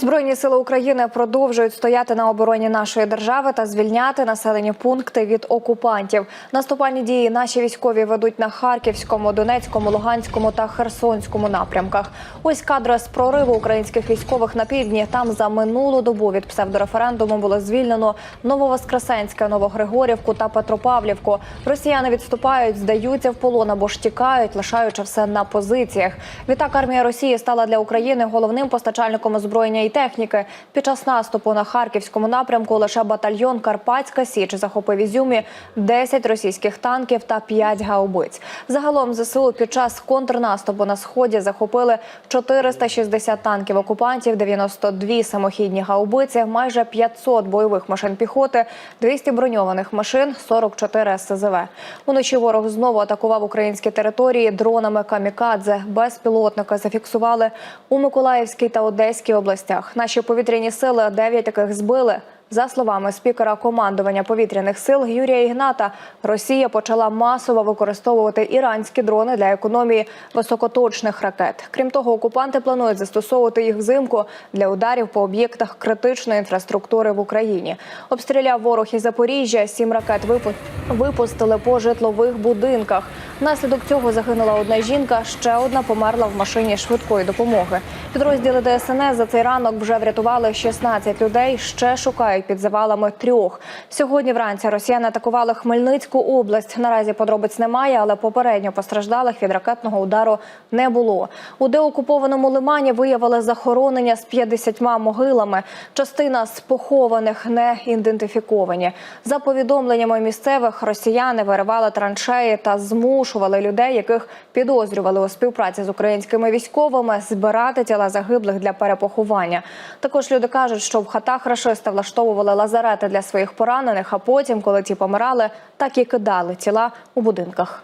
Збройні сили України продовжують стояти на обороні нашої держави та звільняти населені пункти від окупантів. Наступальні дії наші військові ведуть на Харківському, Донецькому, Луганському та Херсонському напрямках. Ось кадри з прориву українських військових на півдні. Там за минулу добу від псевдореферендуму було звільнено Нововоскресенське, Новогригорівку та Петропавлівку. Росіяни відступають, здаються в полон або ж тікають, лишаючи все на позиціях. Відтак армія Росії стала для України головним постачальником озброєння і техніки. Під час наступу на харківському напрямку лише батальйон Карпатська Січ захопив Ізюмі 10 російських танків та 5 гаубиць. Загалом ЗСУ під час контрнаступу на сході захопили 460 танків окупантів, 92 самохідні гаубиці, майже 500 бойових машин піхоти, 200 броньованих машин, 44 СЗВ. Уночі ворог знову атакував українські території дронами камікадзе. Безпілотники зафіксували у Миколаївській та Одеській областях. Наші повітряні сили 9 таких збили. За словами спікера командування повітряних сил Юрія Ігната, Росія почала масово використовувати іранські дрони для економії високоточних ракет. Крім того, окупанти планують застосовувати їх взимку для ударів по об'єктах критичної інфраструктури в Україні. Обстріляв ворог із Запоріжжя. Сім ракет випустили по житлових будинках. Внаслідок цього загинула одна жінка, ще одна померла в машині швидкої допомоги. Підрозділи ДСНС за цей ранок вже врятували 16 людей. Ще шукають під завалами трьох. Сьогодні вранці росіяни атакували Хмельницьку область. Наразі подробиць немає, але попередньо постраждалих від ракетного удару не було. У деокупованому лимані виявили захоронення з 50 могилами. Частина з похованих не ідентифіковані. За повідомленнями місцевих, росіяни виривали траншеї та змушували людей, яких підозрювали у співпраці з українськими військовими, збирати тіла загиблих для перепоховання. Також люди кажуть, що в хатах рашиста влаштовували лазарети для своїх поранених, а потім, коли ті помирали, так і кидали тіла у будинках.